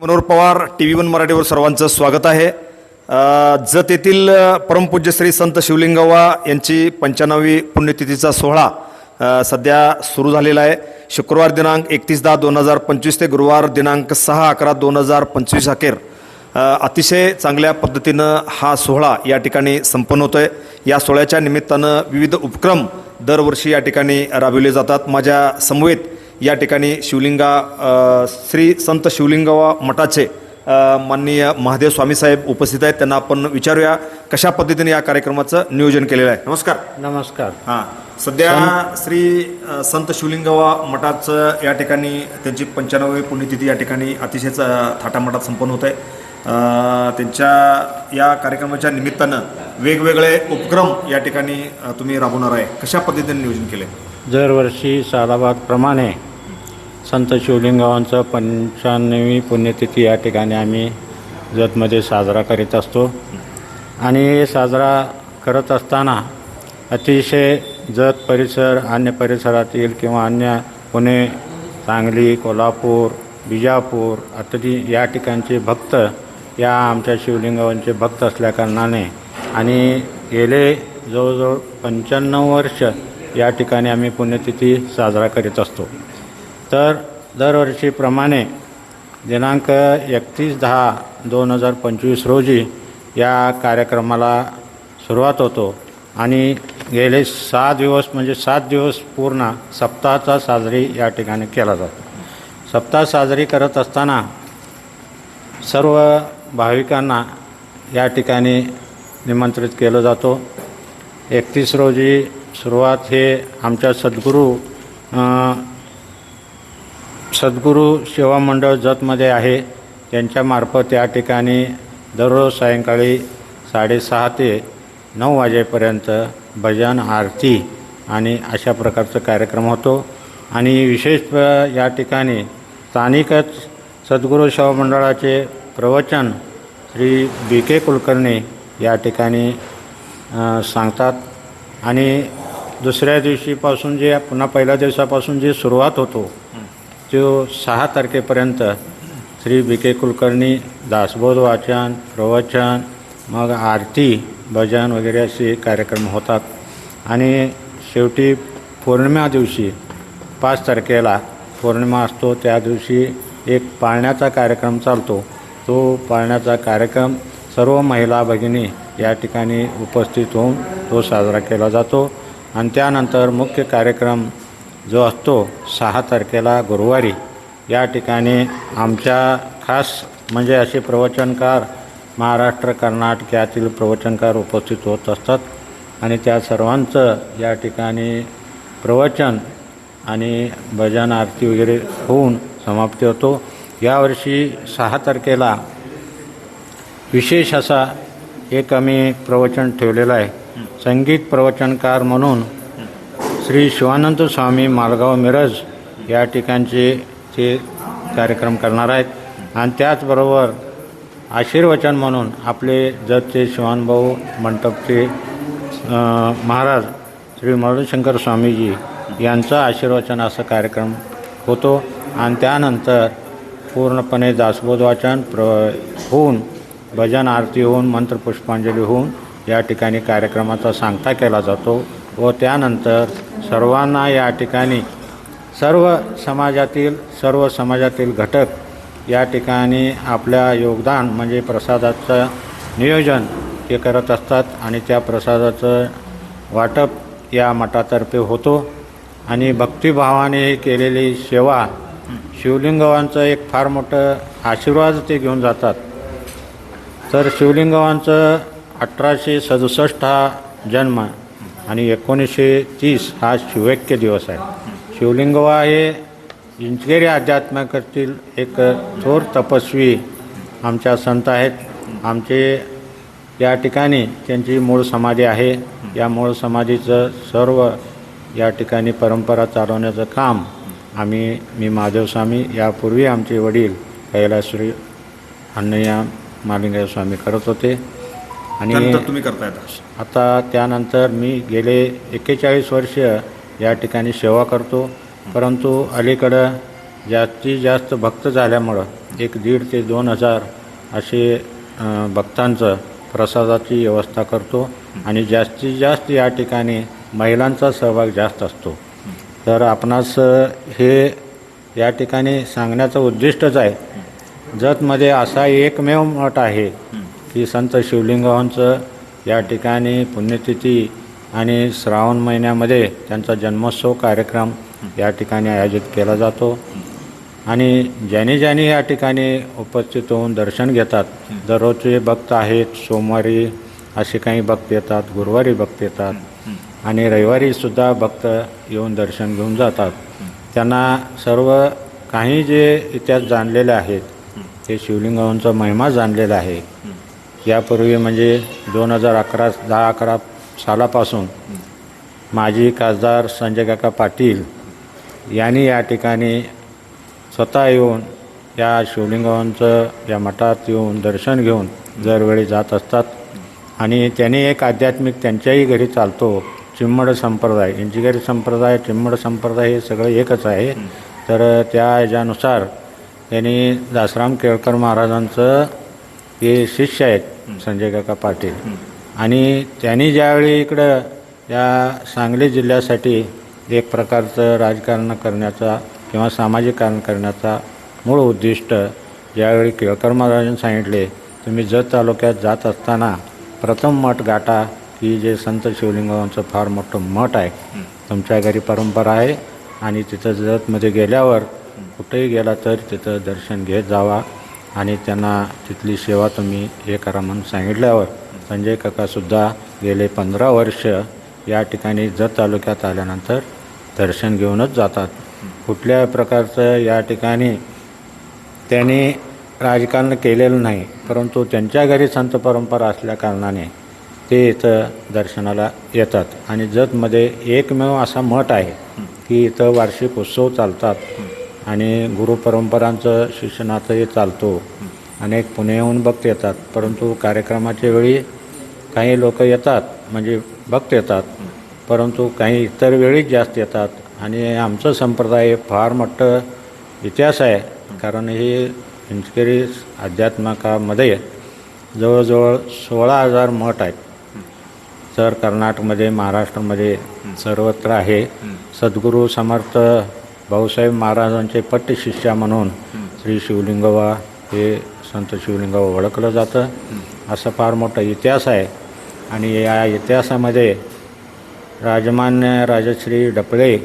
Manohar Pawar T V one मराठीवर सर्वांचं स्वागत आहे. जत येथील परमपूज्य श्री संत शिवलिंगव्वा यांची पंच्याण्णवी पुण्यतिथीचा सोहळा सध्या सुरू झालेला आहे. शुक्रवार दिनांक एकतीस दहा दोन हजार पंचवीस ते गुरुवार दिनांक सहा अकरा दोन हजार पंचवीस अखेर अतिशय चांगल्या पद्धतीनं हा सोहळा या ठिकाणी संपन्न होतो आहे या सोहळ्याच्या निमित्तानं विविध उपक्रम दरवर्षी या ठिकाणी राबविले जातात. माझ्या समवेत या ठिकाणी शिवलिंगा श्री संत शिवलिंगवा मठाचे माननीय महादेव स्वामी साहेब उपस्थित आहेत. त्यांना आपण विचारूया कशा पद्धतीने या कार्यक्रमाचं नियोजन केलेलं आहे. नमस्कार. नमस्कार. हां. सध्या श्री संत शिवलिंगवा मठाचं या ठिकाणी त्यांची पंच्याण्णवी पुण्यतिथी या ठिकाणी अतिशय थाटामाटात संपन्न होत आहे त्यांच्या या कार्यक्रमाच्या निमित्तानं वेगवेगळे उपक्रम या ठिकाणी तुम्ही राबवणार आहे. कशा पद्धतीने नियोजन केले दरवर्षी सालाबादप्रमाणे संत शिवलिंगावांचं पंच्याण्णवी पुण्यतिथी या ठिकाणी आम्ही जतमध्ये साजरा करीत असतो. आणि साजरा करत असताना अतिशय जत परिसर अन्य परिसरातील किंवा अन्य पुणे सांगली कोल्हापूर बिजापूर अतिथी या ठिकाणचे भक्त या आमच्या शिवलिंगावांचे भक्त असल्याकारणाने आणि गेले जवळजवळ पंच्याण्णव वर्ष या ठिकाणी आम्ही पुण्यतिथी साजरा करीत असतो. तर दरवर्षीप्रमाणे दिनांक एकतीस दहा दोन हजार पंचवीस रोजी या कार्यक्रमाला सुरुवात होतो. आणि गेले सहा दिवस म्हणजे सात दिवस पूर्ण सप्ताहाचा साजरी या ठिकाणी केला जातो. सप्ताह साजरी करत असताना सर्व भाविकांना या ठिकाणी निमंत्रित केलं जातो. एकतीस रोजी सुरुवात हे आमच्या सद्गुरू सद्गुरू सेवा मंडळ जतमध्ये आहे. त्यांच्यामार्फत या ठिकाणी दररोज सायंकाळी साडेसहा ते नऊ वाजेपर्यंत भजन आरती आणि अशा प्रकारचा कार्यक्रम होतो. आणि विशेष या ठिकाणी स्थानिकच सद्गुरू सेवा मंडळाचे प्रवचन श्री बी के कुलकर्णी या ठिकाणी सांगतात. आणि दुसऱ्या दिवशीपासून जे पुन्हा पहिल्या दिवसापासून जी सुरुवात होतो तो सहा तारखेपर्यंत श्री बी के कुलकर्णी दासबोध वाचन प्रवचन मग आरती भजन वगैरे असे कार्यक्रम होतात. आणि शेवटी पौर्णिमा दिवशी पाच तारखेला पौर्णिमा असतो. त्या दिवशी एक पाळण्याचा कार्यक्रम चालतो. तो पाळण्याचा कार्यक्रम सर्व महिला भगिनी या ठिकाणी उपस्थित होऊन तो साजरा केला जातो. आणि त्यानंतर मुख्य कार्यक्रम जो असतो सहा तारखेला गुरुवारी या ठिकाणी आमच्या खास म्हणजे असे प्रवचनकार महाराष्ट्र कर्नाटक यातील प्रवचनकार उपस्थित होत असतात आणि त्या सर्वांचं या ठिकाणी प्रवचन आणि भजन आरती वगैरे होऊन समाप्ती होतो. यावर्षी सहा तारखेला विशेष असा एक आम्ही प्रवचन ठेवलेलं आहे. संगीत प्रवचनकार म्हणून श्री शिवानंद स्वामी मालगाव मिरज या ठिकाणचे ते कार्यक्रम करणार आहेत. आणि त्याचबरोबर आशीर्वचन म्हणून आपले जतचे शिवानभाऊ मंडपचे महाराज श्री मरुशंकर स्वामीजी यांचं आशीर्वचन असा कार्यक्रम होतो. आणि त्यानंतर पूर्णपणे दासबोध वाचन प्र होऊन भजन आरती होऊन मंत्रपुष्पांजली होऊन या ठिकाणी कार्यक्रमाचा सांगता केला जातो. व त्यानंतर सर्वांना या ठिकाणी सर्व समाजातील सर्व समाजातील घटक या ठिकाणी आपल्या योगदान म्हणजे प्रसादाचं नियोजन ते करत असतात आणि त्या प्रसादाचं वाटप या मठातर्फे होतो. आणि भक्तिभावाने हे केलेली सेवा शिवलिंगवांचं एक फार मोठं आशीर्वाद ते घेऊन जातात. तर शिवलिंगवांचं अठराशे सदुसष्ट हा जन्म आणि एकोणीसशे तीस हा शिवैक्य दिवस आहे. शिवलिंगवा हे इंचगेरी अध्यात्मातील एक थोर तपस्वी आमच्या संत आहेत. आमचे या ठिकाणी त्यांची मूळ समाधी आहे. या मूळ समाधीचं सर्व या ठिकाणी परंपरा चालवण्याचं काम आम्ही मी महादेव स्वामी यापूर्वी आमचे वडील कैलाश्री अण्णय्या मालिंगराव स्वामी करत होते. आणि तुम्ही करताय आता. आता त्यानंतर मी गेले एक्केचाळीस वर्ष या ठिकाणी सेवा करतो. परंतु अलीकडं जास्तीत जास्त भक्त झाल्यामुळं एक दीड ते दोन हजार असे भक्तांचं प्रसादाची व्यवस्था करतो. आणि जास्तीत जास्त या ठिकाणी महिलांचा सहभाग जास्त असतो. तर आपणास हे या ठिकाणी सांगण्याचं उद्दिष्टच आहे. जतमध्ये असा एकमेव मठ आहे. की संत शिवलिंगांचं या ठिकाणी पुण्यतिथी आणि श्रावण महिन्यामध्ये त्यांचा जन्मोत्सव कार्यक्रम या ठिकाणी आयोजित केला जातो. आणि ज्याने ज्याने या ठिकाणी उपस्थित होऊन दर्शन घेतात दररोजचे भक्त आहेत सोमवारी असे काही भक्त येतात गुरुवारी भक्त येतात आणि रविवारीसुद्धा भक्त येऊन दर्शन घेऊन जातात. त्यांना सर्व काही जे इतिहास जाणलेले आहेत ते शिवलिंगांचा महिमा जाणलेला आहे. यापूर्वी म्हणजे दोन हजार अकरा दहा अकरा सालापासून माजी खासदार संजय काका पाटील यांनी या ठिकाणी स्वतः येऊन या शिवलिंगांचं या मठात येऊन दर्शन घेऊन दरवेळी जात असतात. आणि त्यांनी एक आध्यात्मिक त्यांच्याही घरी चालतो चिम्मड संप्रदाय. इंजिगरी संप्रदाय चिम्मड संप्रदाय हे सगळं एकच आहे. तर त्या ह्याच्यानुसार त्यांनी दासराम केळकर महाराजांचं हे शिष्य आहेत. संजय काका पाटील. आणि त्यांनी ज्यावेळी इकडं या सांगली जिल्ह्यासाठी एक प्रकारचं राजकारण करण्याचा किंवा सामाजिक कारण करण्याचा मूळ उद्दिष्ट ज्यावेळी केळकर महाराजांनी सांगितले तुम्ही जत तालुक्यात जात असताना प्रथम मठ गाठा की जे संत शिवलिंगांचं फार मोठं मठ आहे. तुमच्या घरी परंपरा आहे आणि तिथं जतमध्ये गेल्यावर कुठेही गेला तर तिथं दर्शन घेत जावा. आणि त्यांना तिथली सेवा तुम्ही हे करा म्हणून सांगितल्यावर संजय काकासुद्धा गेले पंधरा वर्ष या ठिकाणी जत तालुक्यात आल्यानंतर दर्शन घेऊनच जातात. कुठल्या प्रकारचं या ठिकाणी त्यांनी राजकारण केलेलं नाही परंतु त्यांच्या घरी संत परंपरा असल्या कारणाने ते इथं दर्शनाला येतात. आणि जतमध्ये एकमेव असा मठ आहे की इथं वार्षिक उत्सव चालतात. आणि गुरुपरंपरांचं शिक्षणातही चालतो. अनेक पुण्याहून भक्त येतात. परंतु कार्यक्रमाच्या वेळी काही लोक येतात म्हणजे भक्त येतात. परंतु काही इतर वेळीच जास्त येतात. आणि आमचं संप्रदाय फार मोठं इतिहास आहे. कारण हे इंचकेरी अध्यात्मकामध्ये जवळजवळ सोळा हजार मठ आहेत. तर कर्नाटकमध्ये महाराष्ट्रामध्ये सर्वत्र आहे. सद्गुरू समर्थ भाऊसाहेब महाराजांचे पट्टशिष्या म्हणून श्री शिवलिंगवा हे संत शिवलिंगवा ओळखलं जातं. असं फार मोठा इतिहास आहे. आणि या इतिहासामध्ये राजमान्य राजश्री डपळे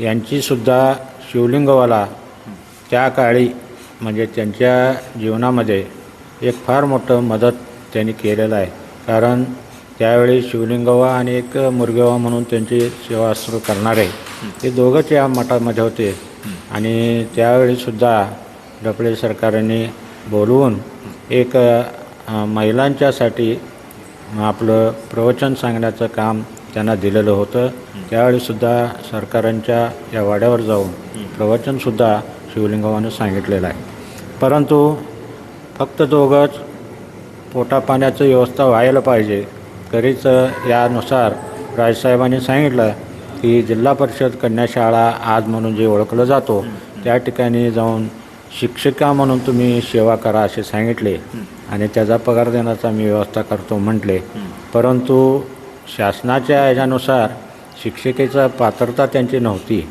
यांचीसुद्धा शिवलिंगवाला त्या काळी म्हणजे त्यांच्या जीवनामध्ये एक फार मोठं मदत त्यांनी केलेलं आहे. कारण त्यावेळी शिवलिंगवा आणि एक मुरगेवा म्हणून त्यांची सेवा सुरू करणारे ते दोघंच या मठामध्ये होते. आणि त्यावेळीसुद्धा डपळे सरकारने बोलवून एक महिलांच्यासाठी आपलं प्रवचन सांगण्याचं काम त्यांना दिलेलं होतं. त्यावेळीसुद्धा सरकारांच्या या वाड्यावर जाऊन प्रवचनसुद्धा शिवलिंगवानं सांगितलेलं आहे. परंतु फक्त दोघंच पोटापाण्याचं व्यवस्था व्हायला पाहिजे. तरीच यानुसार राजसाहेबांनी सांगितलं की जिल्हा परिषद कन्याशाळा आज म्हणून जे ओळखलं जातो त्या ठिकाणी जाऊन शिक्षिका म्हणून तुम्ही सेवा करा असे सांगितले. आणि त्याचा पगार देण्याचा मी व्यवस्था करतो म्हटले. परंतु शासनाच्या ह्याच्यानुसार शिक्षिकेचा पात्रता त्यांची नव्हती.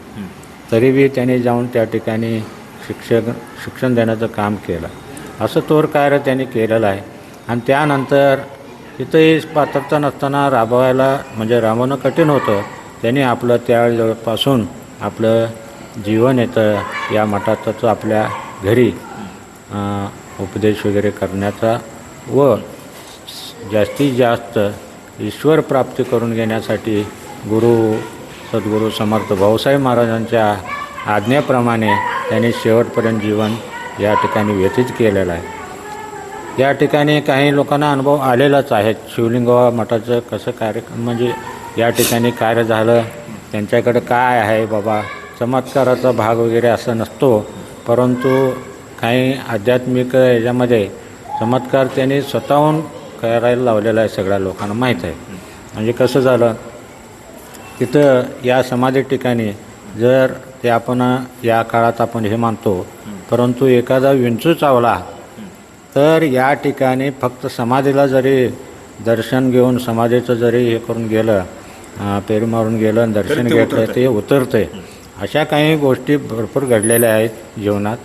तरी बी त्यांनी जाऊन त्या ठिकाणी शिक्षक शिक्षण देण्याचं काम केलं. असं तोर कार्य त्यांनी केलेलं आहे. आणि त्यानंतर तिथंही पात्रता नसताना राबवायला म्हणजे राबवणं कठीण होतं. त्याने आपलं त्यावेळेपासून आपलं जीवन येतं या मठातच आपल्या घरी उपदेश वगैरे करण्याचा व जास्तीत जास्त ईश्वर प्राप्ती करून घेण्यासाठी गुरु सद्गुरू समर्थ भाऊसाहेब महाराजांच्या आज्ञेप्रमाणे त्यांनी शेवटपर्यंत जीवन या ठिकाणी व्यतीत केलेलं आहे. या ठिकाणी काही लोकांना अनुभव आलेलाच आहेत शिवलिंगवा मठाचं कसं कार्यक्रम म्हणजे या ठिकाणी कार्य झालं. त्यांच्याकडे काय आहे बाबा? चमत्काराचा भाग वगैरे असं नसतो. परंतु काही आध्यात्मिक याच्यामध्ये चमत्कार त्यांनी स्वतःहून करायला लावलेला आहे सगळ्या लोकांना माहीत आहे. म्हणजे कसं झालं? तिथं या समाधी ठिकाणी जर ते आपण या काळात आपण हे मानतो परंतु एखादा विंचू चावला तर या ठिकाणी फक्त समाधीला जरी दर्शन घेऊन समाधीचं जरी हे करून गेलं अं, पेरी मारून गेलं आणि दर्शन घेतलं ते उतरते अशा काही गोष्टी भरपूर घडलेल्या आहेत जीवनात.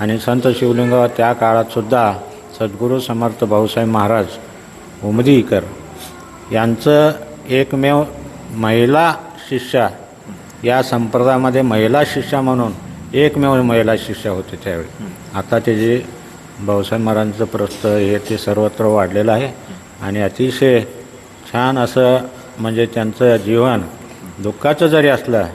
आणि संत शिवलिंग त्या काळात सुद्धा सद्गुरू समर्थ भाऊसाहेब महाराज उमदीकर यांचं एकमेव महिला शिष्या या संप्रदायामध्ये महिला शिष्या म्हणून एकमेव महिला शिष्या होते त्यावेळी. आता ते जे भाऊसाहेब महाराजांचं प्रस्त हे ते सर्वत्र वाढलेलं आहे. आणि अतिशय छान असं म्हणजे त्यांचं जीवन दुःखाचं जरी असलं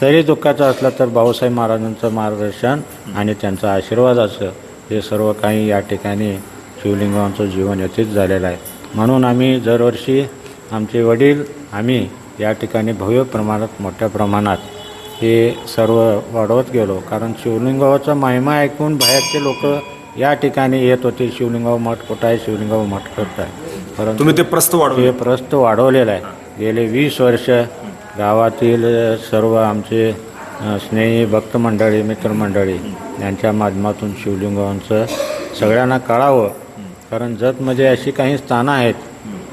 तरी दुःखाचं असलं तर भाऊसाहेब महाराजांचं मार्गदर्शन आणि त्यांचा आशीर्वाद असं हे सर्व काही या ठिकाणी शिवलिंगांचं जीवन व्यतीत झालेलं आहे. म्हणून आम्ही दरवर्षी आमचे वडील आम्ही या ठिकाणी भव्य प्रमाणात मोठ्या प्रमाणात हे सर्व वाढवत गेलो. कारण शिवलिंगावाचा महिमा ऐकून बाहेरचे लोक या ठिकाणी येत होते. शिवलिंगाव मठ कुठं आहे? शिवलिंगाव मठ कुठं आहे? परंतु तुम्ही ते प्रस्त वाढवले. हे प्रस्त वाढवलेलं आहे. गेले वीस वर्ष गावातील सर्व आमचे स्नेही भक्त मंडळी मित्रमंडळी यांच्या माध्यमातून शिवलिंगांचं सगळ्यांना कळावं. कारण जतमध्ये अशी काही स्थानं आहेत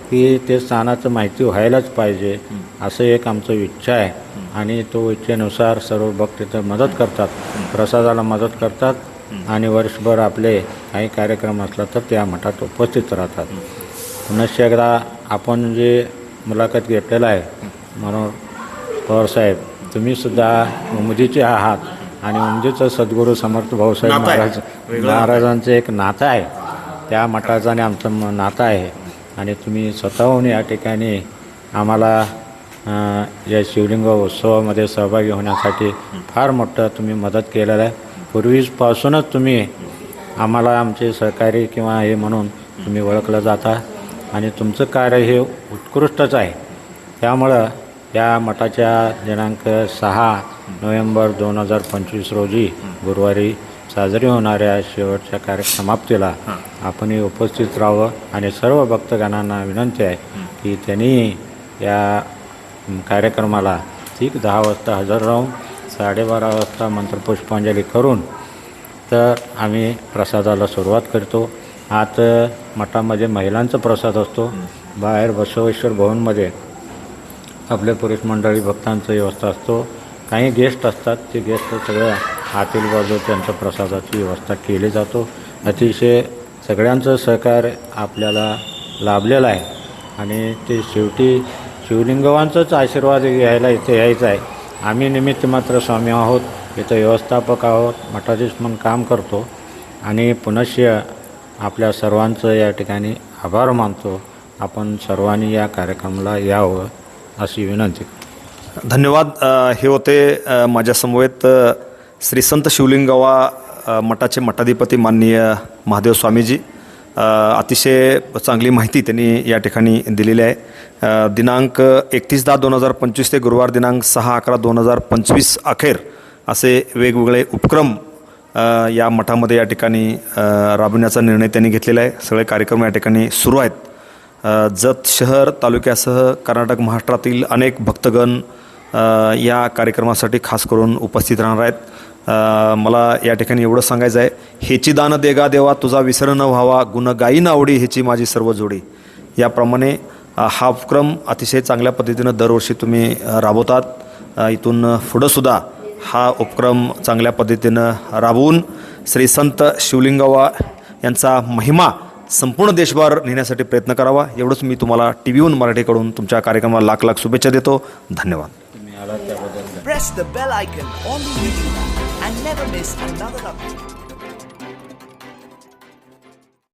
की ते स्थानाचं माहिती व्हायलाच पाहिजे असं एक आमचं इच्छा आहे. आणि तो इच्छेनुसार सर्व भक्त तिथं मदत करतात प्रसादाला मदत करतात आणि वर्षभर आपले काही कार्यक्रम असला तर त्या मठात उपस्थित राहतात. पुनश्च एकदा आपण जे मुलाखत घेतलेला आहे म्हणून पवारसाहेब तुम्ही सुद्धा उमदीचे आहात आणि उमदीचं सद्गुरू समर्थ भाऊसाहेब. महाराज महाराजांचं एक नातं आहे. त्या मठाचं आणि आमचं म- नातं आहे. आणि तुम्ही स्वतःहून या ठिकाणी आम्हाला या शिवलिंग उत्सवामध्ये सहभागी होण्यासाठी फार मोठं तुम्ही मदत केलेलं आहे. पूर्वीपासूनच तुम्ही आम्हाला आमचे सहकारी किंवा हे म्हणून तुम्ही ओळखलं जाता. आणि तुमचं कार्य हे उत्कृष्टच आहे. त्यामुळं या मठाच्या दिनांक सहा नोव्हेंबर दोन हजार पंचवीस रोजी गुरुवारी साजरी होणाऱ्या शेवटच्या कार्यसमाप्तीला आपणही उपस्थित राहावं आणि सर्व भक्तगणांना विनंती आहे की त्यांनी या कार्यक्रमाला ठीक दहा वाजता हजर राहून साडेबारा वाजता मंत्रपुष्पांजली करून तर आम्ही प्रसादाला सुरुवात करतो. आत मठामध्ये महिलांचा प्रसाद असतो. बाहेर बसवेश्वर भवनमध्ये आपल्या पुरुष मंडळी भक्तांचं व्यवस्था असतो. काही गेस्ट असतात ते गेस्ट सगळं आतील बाजू त्यांच्या प्रसादाची व्यवस्था केली जातो. अतिशय सगळ्यांचं सहकार्य आपल्याला लाभलेलं आहे. आणि ते शेवटी शिवलिंगवांचाच आशीर्वाद घ्यायला इथे यायचं आहे. आम्ही निमित्त मात्र स्वामी आहोत. इथं व्यवस्थापक आहोत. मठाधीश म्हणून काम करतो. आणि पुनश्च आपल्या सर्वांचं या ठिकाणी आभार मानतो. आपण सर्वांनी या कार्यक्रमाला यावं अशी विनंती धन्यवाद. हे होते माझ्यासमवेत श्री संत शिवलिंगवा मठाचे मठाधिपती माननीय महादेव स्वामीजी. अतिशय चांगली माहिती त्यांनी या ठिकाणी दिलेली आहे. दिनांक एकतीस दहा दोन हजार पंचवीस ते गुरुवार दिनांक सहा अकरा दोन हजार पंचवीस अखेर असे वेगवेगळे उपक्रम या मठामध्ये या ठिकाणी अ, राबविण्याचा निर्णय त्यांनी घेतलेला आहे. सगळे कार्यक्रम या ठिकाणी सुरू आहेत. जत शहर तालुक्यासह कर्नाटक महाराष्ट्रातील अनेक भक्तगण या कार्यक्रमासाठी खास करून उपस्थित राहणार आहेत. मला या ठिकाणी एवढं सांगायचं आहे हेची दान देगा देवा तुझा विसर न व्हावा गुण गायी आवडी ह्याची माझी सर्व जोडी. याप्रमाणे हा उपक्रम अतिशय चांगल्या पद्धतीनं दरवर्षी तुम्ही राबवतात. इथून पुढंसुद्धा हा उपक्रम चांगल्या पद्धतीनं राबवून श्री संत शिवलिंगवा यांचा महिमा संपूर्ण देशभर नेण्यासाठी प्रयत्न करावा एवढंच मी तुम्हाला टी व्हीहून मराठीकडून तुमच्या कार्यक्रमाला लाख लाख शुभेच्छा देतो. धन्यवाद.